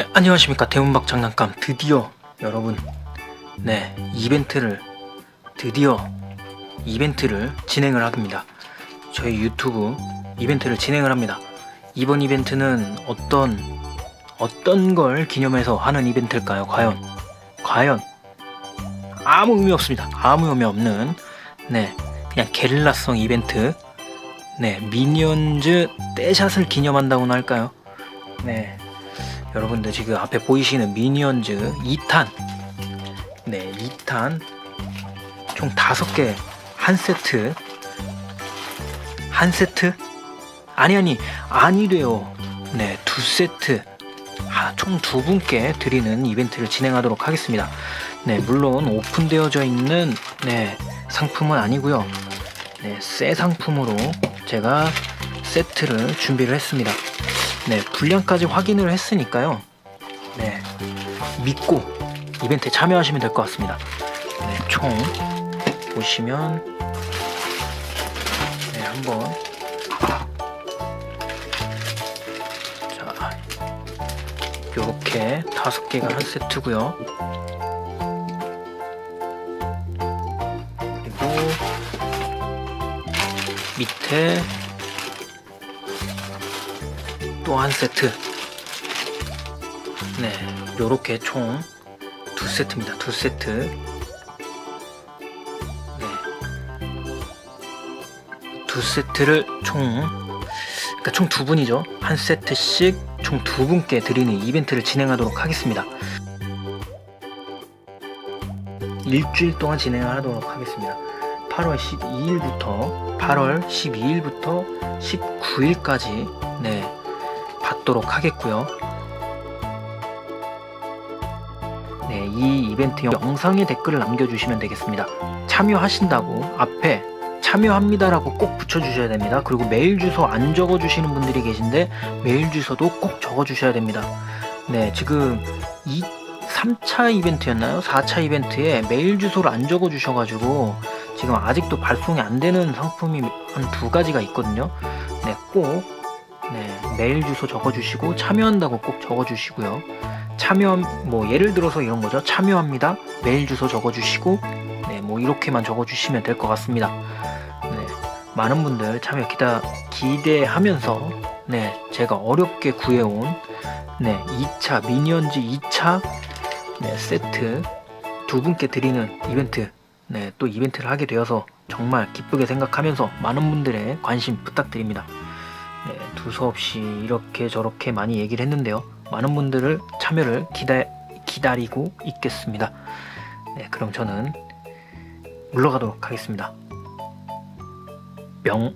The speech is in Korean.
네, 안녕하십니까. 대문박 장난감 드디어 여러분, 네, 이벤트를 드디어 이벤트를 진행을 합니다. 저희 유튜브 이벤트를 진행을 합니다. 이번 이벤트는 어떤 어떤 걸 기념해서 하는 이벤트일까요? 과연 과연 아무 의미 없습니다. 아무 의미 없는 네, 그냥 게릴라성 이벤트. 네, 미니언즈 떼샷을 기념한다고나 할까요? 네, 여러분들 지금 앞에 보이시는 미니언즈 2탄. 네 2탄. 총 5개 한 세트. 한 세트? 아니 아니 아니래요. 네 두 세트. 아, 총 두 분께 드리는 이벤트를 진행하도록 하겠습니다. 네 물론 오픈되어져 있는 네 상품은 아니고요. 네 새 상품으로 제가 세트를 준비를 했습니다 네, 분량까지 확인을 했으니까요. 네, 믿고 이벤트에 참여하시면 될 것 같습니다. 네, 총 보시면 네, 한번 자, 요렇게 다섯 개가 한 세트고요. 그리고 밑에 또 한 세트. 네, 요렇게 총 두 세트입니다. 두 세트. 네. 두 세트를 총, 그러니까 총 두 분이죠. 한 세트씩 총 두 분께 드리는 이벤트를 진행하도록 하겠습니다. 일주일 동안 진행을 하도록 하겠습니다. 8월 12일부터 8월 12일부터 19일까지 네 받도록 하겠고요. 네, 이 이벤트 영상에 댓글을 남겨주시면 되겠습니다. 참여하신다고 앞에 참여합니다라고 꼭 붙여주셔야 됩니다. 그리고 메일 주소 안 적어주시는 분들이 계신데 메일 주소도 꼭 적어주셔야 됩니다. 네, 지금 이 3차 이벤트였나요? 4차 이벤트에 메일 주소를 안 적어주셔가지고 지금 아직도 발송이 안 되는 상품이 한 두 가지가 있거든요. 네, 꼭 네, 메일 주소 적어주시고 참여한다고 꼭 적어주시고요. 참여 뭐 예를 들어서 이런 거죠. 참여합니다. 메일 주소 적어주시고 네, 뭐 이렇게만 적어주시면 될 것 같습니다. 네, 많은 분들 참여 기다 기대하면서 네, 제가 어렵게 구해온 네, 2차 미니언즈 2차 네, 세트 두 분께 드리는 이벤트 네, 또 이벤트를 하게 되어서 정말 기쁘게 생각하면서 많은 분들의 관심 부탁드립니다. 네, 두서없이 이렇게 저렇게 많이 얘기를 했는데요. 많은 분들을 참여를 기다, 기다리고 있겠습니다. 네, 그럼 저는 물러가도록 하겠습니다. 명